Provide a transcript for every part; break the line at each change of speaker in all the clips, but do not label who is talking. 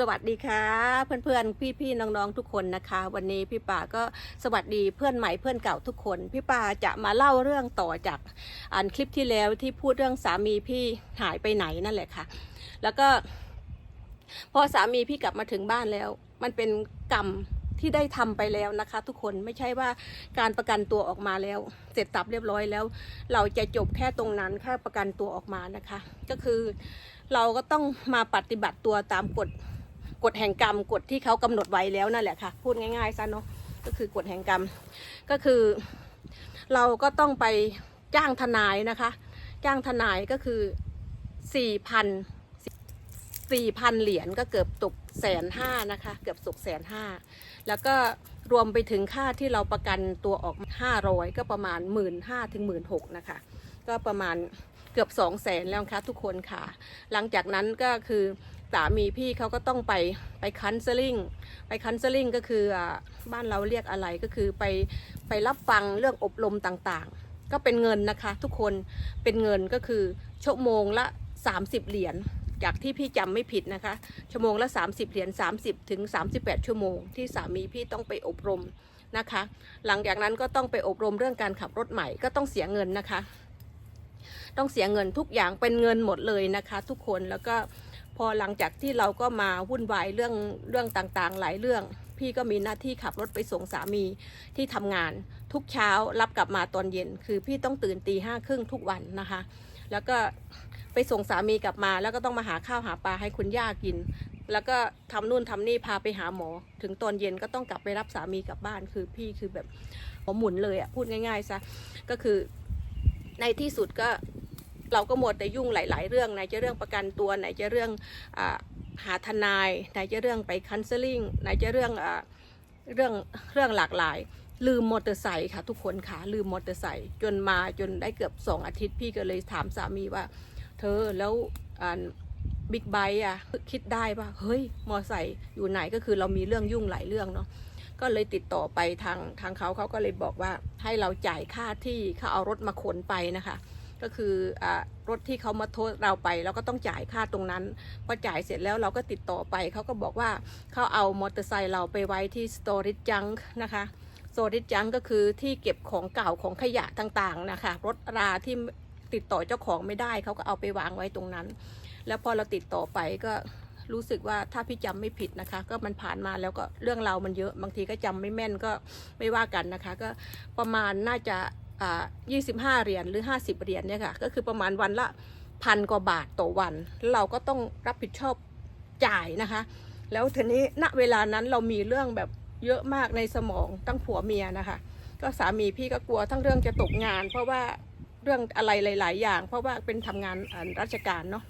สวัสดีค่ะ เพื่อนๆพี่ๆน้องๆทุกคนนะคะ วันนี้พี่ป่าก็สวัสดีเพื่อนใหม่เพื่อนเก่าทุกคน พี่ป่าจะมาเล่าเรื่องต่อจากอันคลิปที่แล้วที่พูดเรื่องสามีพี่หายไปไหนนั่นแหละค่ะ แล้วก็ พอสามีพี่กลับมาถึงบ้านแล้ว มันเป็นกรรมที่ได้ทำไปแล้วนะคะ ทุกคนไม่ใช่ว่าการประกันตัวออกมาแล้ว เสร็จสับเรียบร้อยแล้ว เราจะจบแค่ตรงนั้นแค่ประกันตัวออกมานะคะ ก็คือเราก็ต้องมาปฏิบัติตัวตามกฎ กฎแห่งกรรมกฎที่เขากำหนดไว้แล้วนั่นแหละค่ะ พูดง่ายๆซะเนาะก็คือกฎแห่งกรรม ก็คือ เราก็ต้องไปจ้างทนายนะคะ จ้างทนายก็คือสี่พันสี่พันเหรียญก็เกือบตกแสนห้านะคะ เกือบตกแสนห้าแล้วก็รวมไปถึงค่าที่เราประกันตัวออกห้าร้อยก็ประมาณหมื่นห้าถึงหมื่นหกนะคะ ก็ประมาณเกือบสองแสนแล้วนะคะทุกคนค่ะ หลังจากนั้นก็คือ สามีพี่เขาก็ต้องไปไปคันเซลิงไปคันเซลิงก็คืออ่าบ้านเราเรียกอะไรก็คือไปไปรับฟังเรื่องอบรมต่างๆ ก็เป็นเงินนะคะ ทุกคนเป็นเงินก็คือชั่วโมงละ 30 เหรียญจากที่พี่จำไม่ผิดนะคะ ชั่วโมงละ 30 เหรียญ30 ถึง 38 ชั่วโมง ที่สามีพี่ต้องไปอบรมนะคะ หลังจากนั้นก็ต้องไปอบรมเรื่องการขับรถใหม่ก็ต้องเสียเงินนะคะ ต้องเสียเงินทุกอย่างเป็นเงินหมดเลยนะคะ ทุกคนแล้วก็ พอหลังจากที่เราก็มาวุ่นวายเรื่องเรื่องต่างๆ หลายเรื่อง พี่ก็มีหน้าที่ขับรถไปส่งสามีที่ทำงาน ทุกเช้ารับกลับมาตอนเย็น คือพี่ต้องตื่นตีห้าครึ่งทุกวันนะคะ แล้วก็ไปส่งสามีกลับมา แล้วก็ต้องมาหาข้าวหาปลาให้คุณย่ากิน แล้วก็ทำนู่นทำนี่พาไปหาหมอ ถึงตอนเย็นก็ต้องกลับไปรับสามีกลับบ้าน คือพี่คือแบบหัวหมุนเลยอะพูดง่ายๆซะก็คือในที่สุดก็ เราก็หมดแต่ยุ่งหลาย ๆ เรื่องไหนจะเรื่องประกันตัวไหนจะเรื่องอหาทนายไหนจะเรื่องไปคันเซลิงไหนจะเรื่องอเรื่องเรื่องหลากหลาย ลืมมอเตอร์ไซค์ค่ะทุกคนค่ะลืมมอเตอร์ไซค์จนมาจนได้เกือบสองอาทิตย์พี่ก็เลยถามสามีว่า เธอแล้วบิ๊กไบค์อะคิดได้ป่ะเฮ้ยมอไซค์อยู่ไหนก็คือเรามีเรื่องยุ่งหลายเรื่องเนาะก็เลยติดต่อไปทางทางเขาเขาก็เลยบอกว่าให้เราจ่ายค่าที่เขาเอารถมาขนไปนะคะ ก็คืออรถที่เขามาโทษเราไปเราก็ต้องจ่ายค่าตรงนั้นพอจ่ายเสร็จแล้วเราก็ติดต่อไปเขาก็บอกว่าเขาเอามอเตอร์ไซค์เราไปไว้ที่ storage junk นะคะ storage junk ก็คือที่เก็บของเก่าของขยะต่างๆนะคะ รถราที่ติดต่อเจ้าของไม่ได้เขาก็เอาไปวางไว้ตรงนั้น แล้วพอเราติดต่อไปก็รู้สึกว่าถ้าพี่จำไม่ผิดนะคะ ก็มันผ่านมาแล้วก็เรื่องราวมันเยอะ บางทีก็จำไม่แม่นก็ไม่ว่ากันนะคะ ก็ประมาณน่าจะ อ่า25เหรียญหรือ50เหรียญเนี่ยค่ะ ก็คือประมาณวันละพันกว่าบาทต่อวันแล้วเราก็ต้องรับผิดชอบจ่ายนะคะ แล้วทีนี้ณเวลานั้นเรามีเรื่องแบบเยอะมากในสมองตั้งผัวเมียนะคะ ก็สามีพี่ก็กลัวทั้งเรื่องจะตกงาน เพราะว่าเรื่องอะไรหลาย ๆ อย่าง เพราะว่าเป็นทำงานราชการเนาะ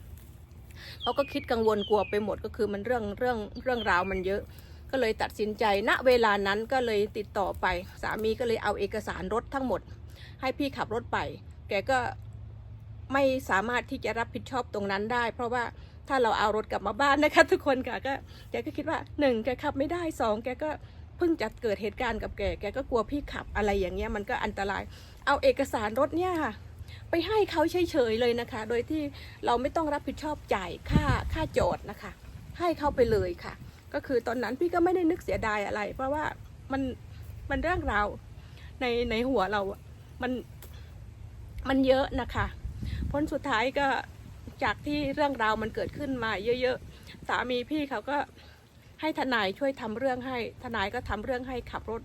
เขาก็คิดกังวลกลัวไปหมดก็คือมันเรื่องเรื่องเรื่องราวมันเยอะ ก็เลยตัดสินใจณเวลานั้นก็เลยติดต่อไป สามีก็เลยเอาเอกสารรถทั้งหมด ให้พี่ขับรถไป แกก็ไม่สามารถที่จะรับผิดชอบตรงนั้นได้ เพราะว่าถ้าเราเอารถกลับมาบ้านนะคะ ทุกคนค่ะก็แกก็คิดว่าหนึ่งแกขับไม่ได้สองแกก็เพิ่งจะเกิดเหตุการณ์กับแกแกก็กลัวพี่ขับอะไรอย่างเงี้ยมันก็อันตราย เอาเอกสารรถเนี่ยค่ะไปให้เขาเฉยๆเลยนะคะ โดยที่เราไม่ต้องรับผิดชอบจ่ายค่าค่าจอดนะคะ ให้เขาไปเลยค่ะ ก็คือตอนนั้นพี่ก็ไม่ได้นึกเสียดายอะไร เพราะว่ามันมันเรื่องราวในในหัวเรา มันมันเยอะนะคะผลสุดท้ายก็จากที่เรื่องราวมันเกิดขึ้นมาเยอะๆ สามีพี่เขาก็ให้ทนายช่วยทำเรื่องให้ ทนายก็ทำเรื่องให้ขับรถ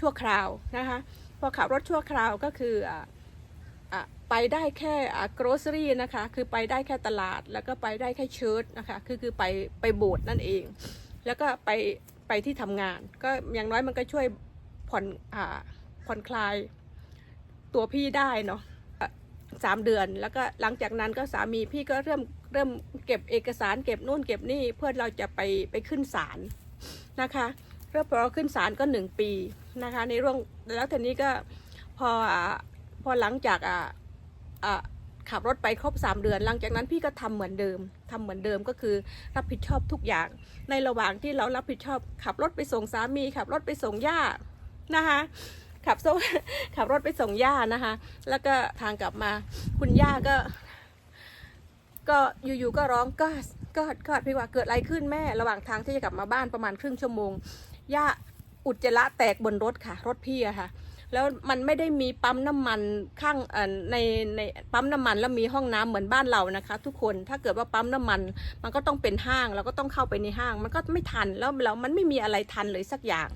ชั่วคราวนะคะ พอขับรถชั่วคราวก็คืออ่าไปได้แค่อะ grocery นะคะ คือไปได้แค่ตลาด แล้วก็ไปได้แค่เชิร์ตนะคะ คือคือไปไปโบสถ์นั่นเอง แล้วก็ไปไปที่ทำงาน ก็อย่างน้อยมันก็ช่วยผ่อนอ่าผ่อนคลาย ตัวพี่ได้เนาะสามเดือน แล้วก็หลังจากนั้นก็สามีพี่ก็เริ่มเริ่มเก็บเอกสารเก็บนู่นเก็บนี่เพื่อเราจะไปไปขึ้นศาลนะคะเริ่มพอขึ้นศาลก็หนึ่งปีนะคะ ในเรื่องแล้วทีนี้ก็พอพอหลังจากอ่าขับรถไปครบ 3 เดือน หลังจากนั้นพี่ก็ทำเหมือนเดิมทำเหมือนเดิมก็คือรับผิดชอบทุกอย่าง ในระหว่างที่เรารับผิดชอบขับรถไปส่งสามีขับรถไปส่งย่านะคะ ขับส่ขับรถไปส่งย่านะคะ แล้วก็ทางกลับมาคุณย่าก็ ก็อยู่ๆก็ร้องก็ก็ก็พี่ว่าเกิดอะไรขึ้นแม่ระหว่างทางที่จะกลับมาบ้านประมาณครึ่งชั่วโมงย่าอุจจาระแตกบนรถค่ะ รถพี่อะค่ะ แล้วมันไม่ได้มีปั๊มน้ำมันข้างในในปั๊มน้ำมันแล้วมีห้องน้ำเหมือนบ้านเรานะคะ ทุกคนถ้าเกิดว่าปั๊มน้ำมัน มันก็ต้องเป็นห้างเราก็ต้องเข้าไปในห้าง มันก็ไม่ทันแล้วแล้วมันไม่มีอะไรทันเลยสักอย่าง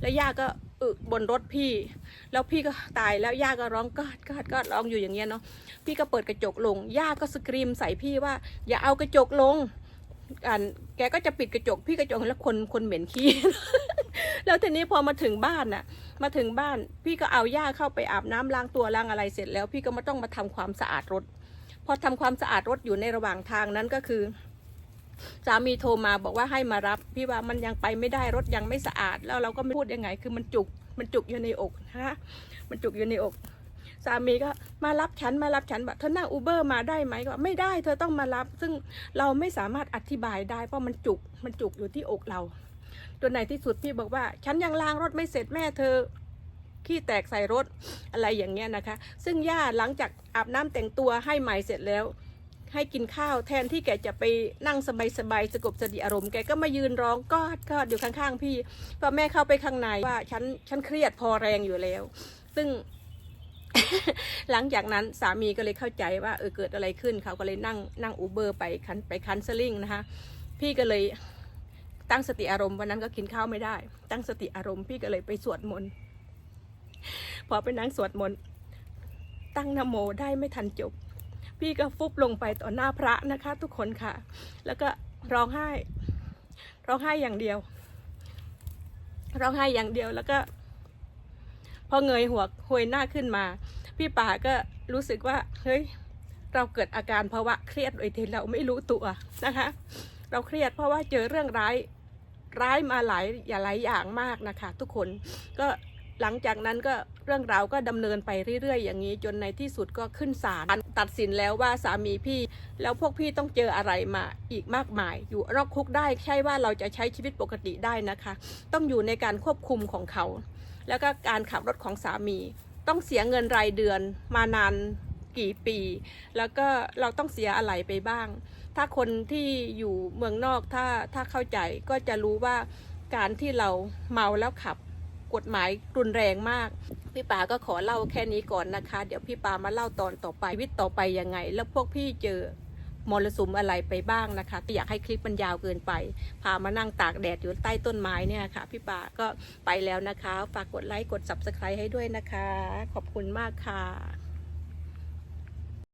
แล้วย่าก็อึบนรถพี่ แล้วพี่ก็ตายแล้วย่าก็ร้องกอดกอดกอดร้องอยู่อย่างเงี้ยเนาะพี่ก็เปิดกระจกลงย่าก็สกรีมใส่พี่ว่า อย่าเอากระจกลงอันแกก็จะปิดกระจกพี่กระจกแล้วคนคนเหม็นขี้ แล้วทีนี้พอมาถึงบ้านน่ะ มาถึงบ้าน พี่ก็เอาย่าเข้าไปอาบน้ำล้างตัวล้างอะไรเสร็จแล้ว พี่ก็มาต้องมาทำความสะอาดรถ พอทำความสะอาดรถอยู่ในระหว่างทางนั้นก็คือสามีโทรมาบอกว่าให้มารับ พี่ว่ามันยังไปไม่ได้รถยังไม่สะอาด แล้วเราก็ไม่พูดยังไง คือมันจุกมันจุกอยู่ในอกนะมันจุกอยู่ในอกสามีก็มารับฉันมารับฉันแบบเธอนั่งอูเบอร์มาได้ไหมก็ไม่ได้เธอต้องมารับ ซึ่งเราไม่สามารถอธิบายได้เพราะมันจุกมันจุกอยู่ที่อกเรา จนในที่สุดพี่บอกว่า ฉันยังล้างรถไม่เสร็จแม่เธอขี้แตกใส่รถอะไรอย่างเงี้ยนะคะ ซึ่งย่าหลังจากอาบน้ำแต่งตัวให้ใหม่เสร็จแล้ว ให้กินข้าวแทนที่แกจะไปนั่งสบายๆสงบสติอารมณ์แกก็มายืนร้องกอดกอดอยู่ข้างๆ พี่พอแม่เข้าไปข้างในว่าฉันฉันเครียดพอแรงอยู่แล้ว ซึ่ง หลังจากนั้นสามีก็เลยเข้าใจว่าเออเกิดอะไรขึ้นเขาก็เลยนั่งนั่งอูเบอร์ไปคันไปคันเซลิงนะคะพี่ก็เลย ตั้งสติอารมณ์วันนั้นก็กินข้าวไม่ได้ ตั้งสติอารมณ์พี่ก็เลยไปสวดมนต์พอไปนั่งสวดมนต์ตั้งนโมได้ไม่ทันจบ พี่ก็ฟุบลงไปต่อหน้าพระนะคะ ทุกคนค่ะ แล้วก็ร้องไห้ร้องไห้อย่างเดียว ร้องไห้อย่างเดียวแล้วก็ พอเงยหัวหวยหน้าขึ้นมา พี่ป่าก็รู้สึกว่าเฮ้ยเราเกิดอาการภาวะเครียดโดยที่เราไม่รู้ตัวนะคะ เราเครียดเพราะว่าเจอเรื่องร้าย ร้ายมาหลายอย่าหลายอย่างมากนะคะ ทุกคนก็หลังจากนั้นก็เรื่องราวก็ดำเนินไปเรื่อยๆ อย่างนี้ จนในที่สุดก็ขึ้นศาลตัดสินแล้วว่าสามีพี่ แล้วพวกพี่ต้องเจออะไรมาอีกมากมาย อยู่รอกคุกได้ใช่ว่าเราจะใช้ชีวิตปกติได้นะคะ ต้องอยู่ในการควบคุมของเขา แล้วก็การขับรถของสามี ต้องเสียเงินรายเดือนมานาน กี่ปี แล้วก็เราต้องเสียอะไรไปบ้าง ถ้าคนที่อยู่เมืองนอกถ้าถ้าเข้าใจก็จะรู้ว่าการที่เราเมาแล้วขับกฎหมายรุนแรงมาก พี่ปาก็ขอเล่าแค่นี้ก่อนนะคะ เดี๋ยวพี่ปามาเล่าตอนต่อไปวิตต่อไปยังไง แล้วพวกพี่เจอมรสุมอะไรไปบ้างนะคะอยากให้คลิปมันยาวเกินไป พามานั่งตากแดดอยู่ใต้ต้นไม้เนี่ยค่ะ พี่ปาก็ไปแล้วนะคะ ฝากกดไลค์กด subscribe ให้ด้วยนะคะ ขอบคุณมากค่ะ